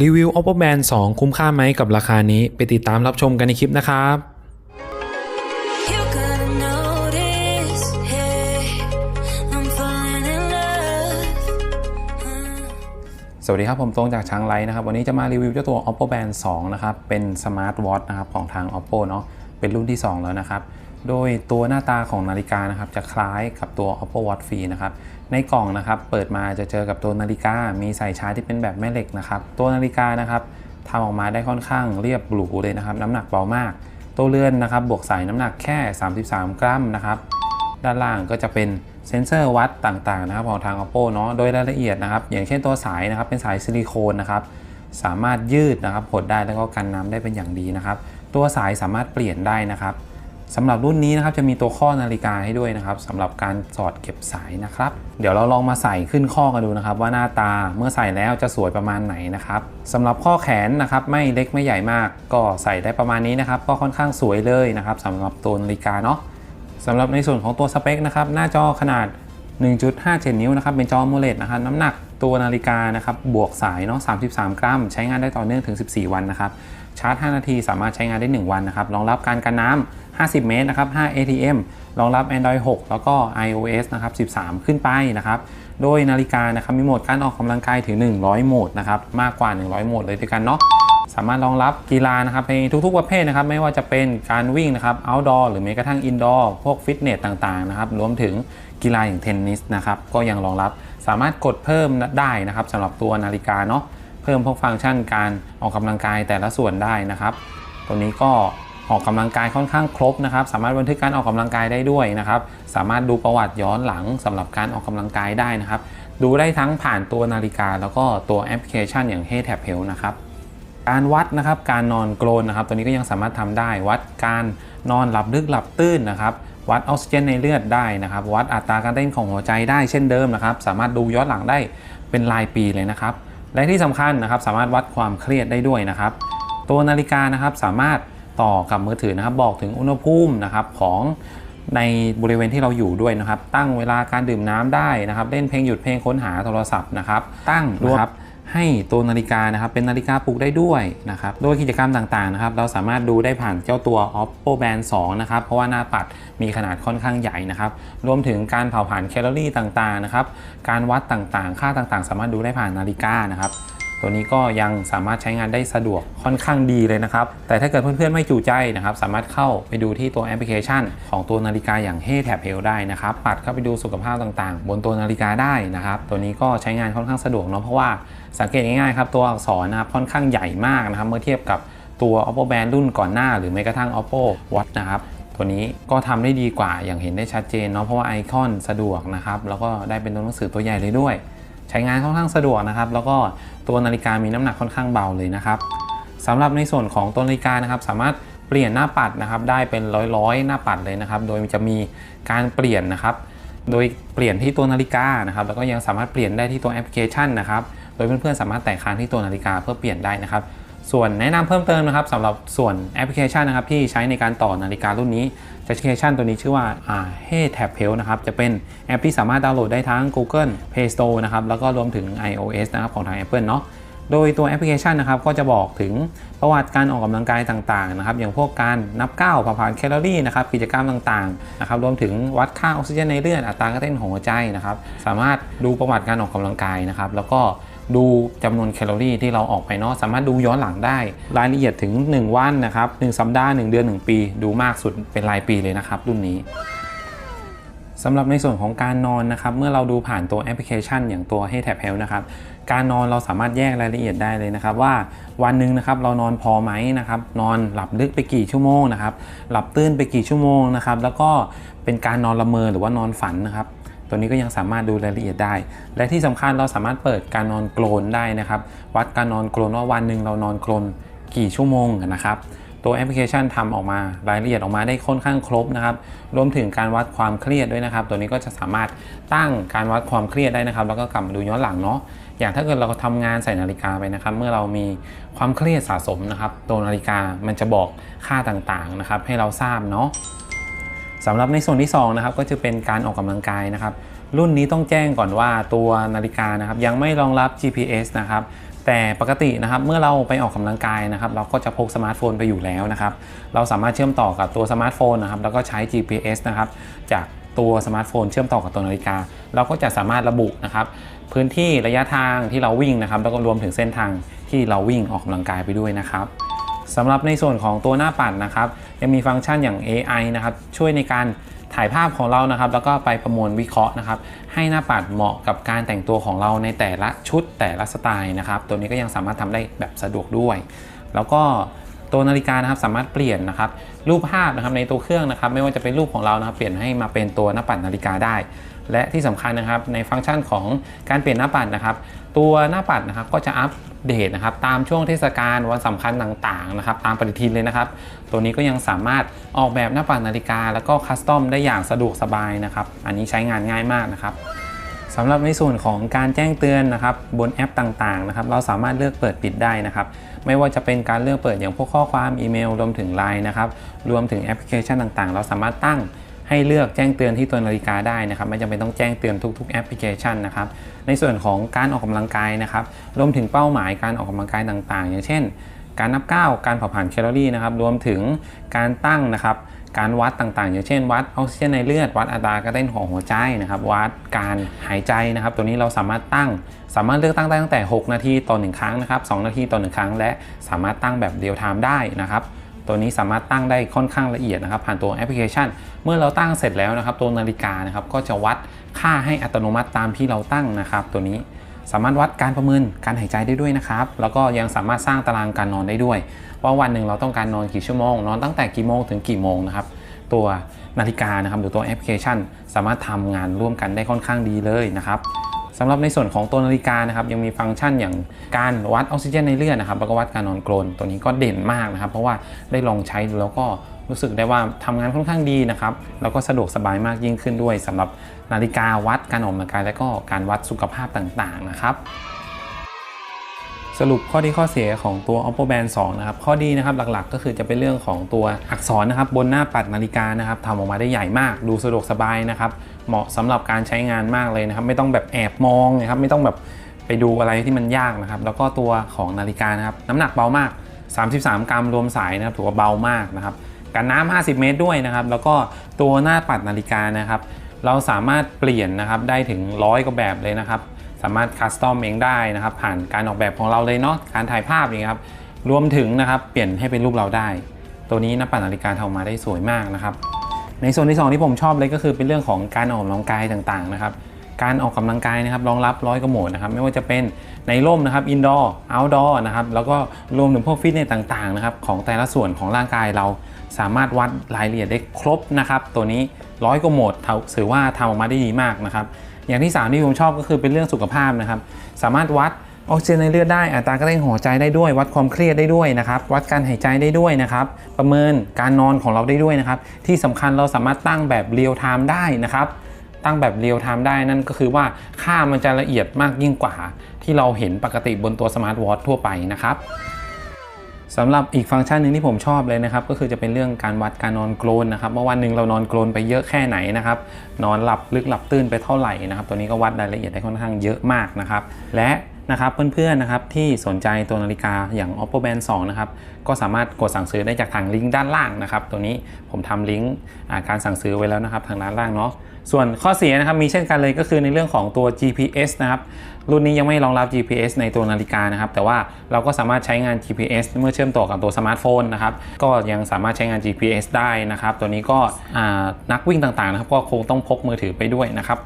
รีวิว Oppo Band 2 คุ้มค่าไหมกับราคานี้ ไปติดตามรับชมกันในคลิปนะครับ You gotta notice, hey, I'm falling in love. สวัสดีครับผมตรงจากช้างไลท์นะครับวันนี้จะมารีวิวเจ้าตัว Oppo Band 2 นะครับ เป็นสมาร์ทวอทนะครับของทาง Oppo เนาะเป็นรุ่นที่ 2 แล้วนะครับ โดยตัวหน้าตาของนาฬิกานะครับจะคล้ายกับตัว Oppo Watch Free นะครับในกล่องนะครับเปิดมาจะเจอกับตัวนาฬิกา มีสายชาร์จที่เป็นแบบแม่เหล็กนะครับตัวนาฬิกานะครับทำออกมาได้ค่อนข้างเรียบหรูเลยนะครับน้ำหนักเบามาก ตัวเรือนนะครับบวกสายน้ำหนักแค่ 33 กรัมนะครับด้านล่างก็จะเป็นเซนเซอร์วัดต่างๆนะครับของทาง Oppo เนาะโดยรายละเอียดนะครับอย่างเช่นตัวสายนะครับเป็นสายซิลิโคนนะครับสามารถยืดนะครับหดได้แล้วก็กันน้ำได้เป็นอย่างดีนะครับ ตัวสายสามารถเปลี่ยนได้นะครับ สำหรับรุ่นนี้นะครับจะมีตัวข้อนาฬิกาให้ด้วยนะครับสำหรับการสอดเก็บสายนะครับ เดี๋ยวเราลองมาใส่ขึ้นข้อกันดูนะครับ ว่าหน้าตาเมื่อใส่แล้วจะสวยประมาณไหนนะครับสำหรับข้อแขนนะครับไม่เล็กไม่ใหญ่มาก ก็ใส่ได้ประมาณนี้นะครับ ก็ค่อนข้างสวยเลยนะครับสำหรับตัวนาฬิกาเนาะสำหรับในส่วนของตัวสเปคนะครับหน้าจอขนาด 1.57 นิ้วนะครับเป็นจอโมเลดนะครับน้ำหนัก ตัวนาฬิกานะครับบวกสายเนาะ33 กรัม ใช้งานได้ต่อเนื่องถึง 14 วันนะครับชาร์จ 5 นาทีสามารถใช้งานได้ 1 วันนะครับรองรับการกันน้ำ 50 เมตรนะครับ 5 ATM รองรับ Android 6 แล้วก็ iOS นะครับ 13 ขึ้นไปนะครับ โดยนาฬิกานะครับมีโหมดการออกกำลังกายถึง 100 โหมดนะครับ มากกว่า 100 โหมดเลยด้วยกันเนาะ สามารถรองรับกีฬานะครับในทุกๆประเภทนะครับ ไม่ว่าจะเป็นการวิ่งนะครับ outdoor หรือแม้กระทั่ง indoor พวกฟิตเนสต่างๆนะครับ รวมถึงกีฬาอย่างเทนนิสนะครับ ก็ยังรองรับ สามารถกดเพิ่มได้นะครับสำหรับตัวนาฬิกาเนาะเพิ่มพวกฟังก์ชันการออกกำลังกายแต่ละส่วนได้นะครับ ตัวนี้ก็ออกกำลังกายค่อนข้างครบนะครับ สามารถบันทึกการออกกำลังกายได้ด้วยนะครับ สามารถดูประวัติย้อนหลังสำหรับการออกกำลังกายได้นะครับ ดูได้ทั้งผ่านตัวนาฬิกา แล้วก็ตัวแอปพลิเคชันอย่าง h e a d t a b h e l นะครับการวัดนะครับการนอนโกลนนะครับ ตัวนี้ก็ยังสามารถทำได้วัดการนอนหลับลึกหลับตื้นนะครับ วัดออกซิเจนในเลือดได้นะครับ วัดอัตราการเต้นของหัวใจได้เช่นเดิมนะครับ สามารถดูย้อนหลังได้เป็นรายปีเลยนะครับ และที่สำคัญนะครับ สามารถวัดความเครียดได้ด้วยนะครับ ตัวนาฬิกานะครับสามารถต่อกับมือถือนะครับ บอกถึงอุณหภูมินะครับของในบริเวณที่เราอยู่ด้วยนะครับ ตั้งเวลาการดื่มน้ำได้นะครับ เล่นเพลงหยุดเพลงค้นหาโทรศัพท์นะครับ ตั้งนะครับ ให้ตัวนาฬิกานะครับเป็นนาฬิกาปลุกได้ด้วยนะครับโดยกิจกรรมต่างๆนะครับเราสามารถดูได้ผ่านเจ้าตัว Oppo Band 2นะครับเพราะว่าหน้าปัดมีขนาดค่อนข้างใหญ่นะครับรวมถึงการเผาผลาญแคลอรี่ต่างๆนะครับการวัดต่างๆ ค่าต่างๆ สามารถดูได้ผ่านนาฬิกานะครับ ตัวนี้ก็ยังสามารถใช้งานได้สะดวกค่อนข้างดีเลยนะครับ แต่ถ้าเกิดเพื่อนๆไม่จูใจนะครับ สามารถเข้าไปดูที่ตัวแอปพลิเคชัน ของตัวนาฬิกาอย่าง Hey Tab Health ได้นะครับ ปัดเข้าไปดูสุขภาพต่างๆ บนตัวนาฬิกาได้นะครับ ตัวนี้ก็ใช้งานค่อนข้างสะดวกเนาะเพราะว่าสังเกตง่ายๆครับตัวอักษรนะครับค่อนข้างใหญ่มากนะครับ เมื่อเทียบกับตัว Oppo Band รุ่นก่อนหน้า หรือแม้กระทั่ง Oppo Watch นะครับตัวนี้ก็ทำได้ดีกว่าอย่างเห็นได้ชัดเจนเนาะเพราะว่าไอคอนสะดวกนะครับ แล้วก็ได้เป็นตัวหนังสือตัวใหญ่เลยด้วย ใช้งานค่อนข้างสะดวกนะครับ แล้วก็ตัวนาฬิกามีน้ำหนักค่อนข้างเบาเลยนะครับสำหรับในส่วนของตัวนาฬิกานะครับ สามารถเปลี่ยนหน้าปัดนะครับ ได้เป็นร้อยๆ หน้าปัดเลยนะครับ โดยจะมีการเปลี่ยนนะครับ โดยเปลี่ยนที่ตัวนาฬิกานะครับ แล้วก็ยังสามารถเปลี่ยนได้ที่ตัวแอปพลิเคชันนะครับ โดยเพื่อนๆสามารถแตะค้างที่ตัวนาฬิกาเพื่อเปลี่ยนได้นะครับ ส่วนแนะนำเพิ่มเติมนะครับสำหรับส่วนแอปพลิเคชันนะครับที่ใช้ในการต่อนาฬิการุ่นนี้แอปพลิเคชันตัวนี้ชื่อว่าอ่า Hey Tab Health นะครับจะเป็นแอปที่สามารถดาวน์โหลดได้ทั้ง Google Play Store นะครับแล้วก็รวมถึง iOS นะครับของทาง Apple เนาะโดยตัวแอปพลิเคชันนะครับก็จะบอกถึงประวัติการออกกำลังกายต่างๆนะครับอย่างพวกการนับก้าวผาผลาญแคลอรี่นะครับกิจกรรมต่างๆนะครับรวมถึงวัดค่าออกซิเจนในเลือดอัตราการเต้นของหัวใจนะครับสามารถดูประวัติการออกกำลังกายนะครับแล้วก็ ดูจำนวนแคลอรี่ที่เราออกไปเนาะสามารถดูย้อนหลังได้รายละเอียดถึง 1 วันนะครับ1สัปดาห์ 1 เดือน 1 ปี ดูมากสุดเป็นรายปีเลยนะครับ รุ่นนี้สำหรับในส่วนของการนอนนะครับ เมื่อเราดูผ่านตัวแอปพลิเคชัน อย่างตัว Hey Tab Health นะครับ การนอนเราสามารถแยกรายละเอียดได้เลยนะครับ ว่าวันหนึ่งนะครับเรานอนพอไหมนะครับ นอนหลับลึกไปกี่ชั่วโมงนะครับ หลับตื้นไปกี่ชั่วโมงนะครับ แล้วก็เป็นการนอนละเมอหรือว่านอนฝันนะครับ ตัวนี้ก็ยังสามารถดูรายละเอียดได้ และที่สำคัญเราสามารถเปิดการนอนโกลนได้นะครับ วัดการนอนโกลนว่าวันหนึ่งเรานอนโกลนกี่ชั่วโมงนะครับ ตัวแอปพลิเคชันทำออกมารายละเอียดออกมาได้ค่อนข้างครบนะครับ รวมถึงการวัดความเครียดด้วยนะครับ ตัวนี้ก็จะสามารถตั้งการวัดความเครียดได้นะครับ แล้วก็กลับมาดูย้อนหลังเนาะอย่างถ้าเกิดเราทำงานใส่นาฬิกาไปนะครับ เมื่อเรามีความเครียดสะสมนะครับ ตัวนาฬิกามันจะบอกค่าต่างๆนะครับ ให้เราทราบเนาะ สำหรับในส่วนที่2นะครับก็จะเป็นการออกกำลังกายนะครับ รุ่นนี้ต้องแจ้งก่อนว่าตัวนาฬิกานะครับยังไม่รองรับ GPS นะครับแต่ปกตินะครับเมื่อเราไปออกกำลังกายนะครับ เราก็จะพกสมาร์ทโฟนไปอยู่แล้วนะครับ เราสามารถเชื่อมต่อกับตัวสมาร์ทโฟนนะครับแล้วก็ใช้ GPS นะครับจากตัวสมาร์ทโฟนเชื่อมต่อกับตัวนาฬิกา เราก็จะสามารถระบุนะครับ พื้นที่ระยะทางที่เราวิ่งนะครับ แล้วก็รวมถึงเส้นทางที่เราวิ่งออกกำลังกายไปด้วยนะครับ สำหรับในส่วนของตัวหน้าปัดนะครับยังมีฟังก์ชันอย่าง AI นะครับช่วยในการถ่ายภาพของเรานะครับแล้วก็ไปประมวลวิเคราะห์นะครับให้หน้าปัดเหมาะกับการแต่งตัวของเราในแต่ละชุดแต่ละสไตล์นะครับตัวนี้ก็ยังสามารถทำได้แบบสะดวกด้วย แล้วก็ ตัวนาฬิกานะครับสามารถเปลี่ยนนะครับรูปภาพนะครับในตัวเครื่องนะครับ ไม่ว่าจะเป็นรูปของเรานะครับเปลี่ยนให้มาเป็นตัวหน้าปัดนาฬิกาได้ และที่สำคัญนะครับในฟังก์ชันของการเปลี่ยนหน้าปัดนะครับ ตัวหน้าปัดนะครับก็จะอัปเดตนะครับตามช่วงเทศกาลวันสำคัญต่างๆนะครับ ตามปฏิทินเลยนะครับ ตัวนี้ก็ยังสามารถออกแบบหน้าปัดนาฬิกา แล้วก็คัสตอมได้อย่างสะดวกสบายนะครับ อันนี้ใช้งานง่ายมากนะครับ สำหรับในส่วนของการแจ้งเตือนนะครับบนแอปต่างๆนะครับเราสามารถเลือกเปิดปิดได้นะครับไม่ว่าจะเป็นการเลือกเปิดอย่างพวกข้อความอีเมลรวมถึง Line นะครับรวมถึงแอปพลิเคชันต่างๆ เราสามารถตั้งให้เลือกแจ้งเตือนที่ตัวนาฬิกาได้นะครับไม่จำเป็นต้องแจ้งเตือนทุกๆแอปพลิเคชันนะครับในส่วนของการออกกำลังกายนะครับรวมถึงเป้าหมายการออกกำลังกายต่างๆ อย่างเช่น การนับก้าวการเผาผลาญแคลอรี่นะครับรวมถึงการตั้งนะครับ การวัดต่างๆ อย่างเช่น วัดออกซิเจนในเลือด วัดอัตราการเต้นของหัวใจนะครับ วัดการหายใจนะครับ ตัวนี้เราสามารถตั้ง สามารถเลือกตั้งได้ตั้งแต่ 6 นาทีต่อ 1 ครั้งนะครับ 2 นาทีต่อ 1 ครั้ง และสามารถตั้งแบบเรียลไทม์ได้นะครับ ตัวนี้สามารถตั้งได้ค่อนข้างละเอียดนะครับ ผ่านตัวแอปพลิเคชัน เมื่อเราตั้งเสร็จแล้วนะครับ ตัวนาฬิกานะครับก็จะวัดค่าให้อัตโนมัติตามที่เราตั้งนะครับ ตัวนี้ สามารถวัดการประเมินการหายใจได้ด้วยนะครับ แล้วก็ยังสามารถสร้างตารางการนอนได้ด้วย ว่าวันหนึ่งเราต้องการนอนกี่ชั่วโมง นอนตั้งแต่กี่โมงถึงกี่โมงนะครับ ตัวนาฬิกานะครับหรือตัวแอปพลิเคชัน สามารถทำงานร่วมกันได้ค่อนข้างดีเลยนะครับสำหรับในส่วนของตัวนาฬิกานะครับยังมีฟังก์ชันอย่างการวัดออกซิเจนในเลือดนะครับแล้วก็วัดการนอนกรนตัวนี้ก็เด่นมากนะครับ เพราะว่าได้ลองใช้แล้วก็ รู้สึกได้ว่าทำงานค่อนข้างดีนะครับ แล้วก็สะดวกสบายมากยิ่งขึ้นด้วยสำหรับนาฬิกาวัดการออกกำลังกายและก็การวัดสุขภาพต่างๆนะครับสรุปข้อดีข้อเสียของตัว oppo band 2 นะครับ ข้อดีนะครับหลักๆ ก็คือจะเป็นเรื่องของตัวอักษรนะครับบนหน้าปัดนาฬิกานะครับทำออกมาได้ใหญ่มาก ดูสะดวกสบายนะครับ เหมาะสำหรับการใช้งานมากเลยนะครับ ไม่ต้องแบบแอบมองนะครับไม่ต้องแบบไปดูอะไรที่มันยากนะครับ แล้วก็ตัวของนาฬิกานะครับน้ำหนักเบามาก 33 กรัมรวมสายนะครับถือว่าเบามากนะครับ กันน้ำ50 เมตรด้วยนะครับ แล้วก็ตัวหน้าปัดนาฬิกานะครับ เราสามารถเปลี่ยนนะครับได้ถึงร้อยกว่าแบบเลยนะครับ สามารถคัสตอมเองได้นะครับ ผ่านการออกแบบของเราเลยเนาะการถ่ายภาพอย่างนี้ครับรวมถึงนะครับเปลี่ยนให้เป็นรูปเราได้ ตัวนี้หน้าปัดนาฬิกาทำออกมาได้สวยมากนะครับ ในส่วนที่ 2 ที่ผมชอบเลยก็คือเป็นเรื่องของการออกกำลังกายต่างๆนะครับ การออกกำลังกายนะครับรองรับร้อยกว่าโหมดนะครับไม่ว่าจะเป็นในร่มนะครับอินดอร์เอาท์ดอร์นะครับแล้วก็รวมถึงพวกฟิตเนสต่างๆนะครับของแต่ละส่วนของร่างกายเราสามารถวัดรายละเอียดได้ครบนะครับตัวนี้ร้อยกว่าโหมดถือว่าทำออกมาได้ดีมากนะครับอย่างที่ 3 ที่ผมชอบก็คือเป็นเรื่องสุขภาพนะครับสามารถวัดออกซิเจนในเลือดได้อัตราการเต้นหัวใจได้ด้วย วัดความเครียดได้ด้วยนะครับวัดการหายใจได้ด้วยนะครับประเมินการนอนของเราได้ด้วยนะครับที่สำคัญเราสามารถตั้งแบบเรียลไทม์ได้นะครับ ตั้งแบบเรียลไทม์ได้นั่นก็คือว่าค่ามันจะละเอียดมากยิ่งกว่า ที่เราเห็นปกติบนตัวสมาร์ทวอททั่วไปนะครับสำหรับอีกฟังก์ชันหนึ่งที่ผมชอบเลยนะครับ ก็คือจะเป็นเรื่องการวัดการนอนกรนนะครับว่าวันหนึ่งเรานอนกรนไปเยอะแค่ไหนนะครับ นอนหลับลึกหลับตื่นไปเท่าไหร่นะครับ ตัวนี้ก็วัดรายละเอียดได้ค่อนข้างเยอะมากนะครับ และนะครับเพื่อนๆนะครับที่สนใจตัวนาฬิกาอย่าง oppo band 2 นะครับ ก็สามารถกดสั่งซื้อได้จากทางลิงก์ด้านล่างนะครับ ตัวนี้ผมทำลิงก์การสั่งซื้อไว้แล้วนะครับ ทางด้านล่างเนาะ ส่วนข้อเสียนะครับมีเช่นกันเลยก็คือในเรื่องของตัว GPS นะครับรุ่นนี้ยังไม่รองรับ GPS ในตัวนาฬิกานะครับ แต่ว่าเราก็สามารถใช้งาน GPS เมื่อเชื่อมต่อกับตัวสมาร์ทโฟนนะครับ ก็ยังสามารถใช้งาน GPS ได้นะครับ ตัวนี้ก็นักวิ่งต่างๆนะครับ ก็คงต้องพกมือถือไปด้วยนะครับ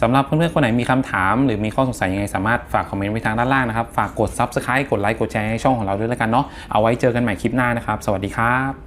สำหรับเพื่อนๆคนไหนมีคำถาม หรือมีข้อสงสัยยังไงสามารถฝากคอมเมนต์ไว้ทางด้านล่างนะครับ ฝากกด Subscribe กดไลค์กดแชร์ให้ช่องของเราด้วยแล้วกันเนาะเอาไว้เจอกันใหม่คลิปหน้านะครับ สวัสดีครับ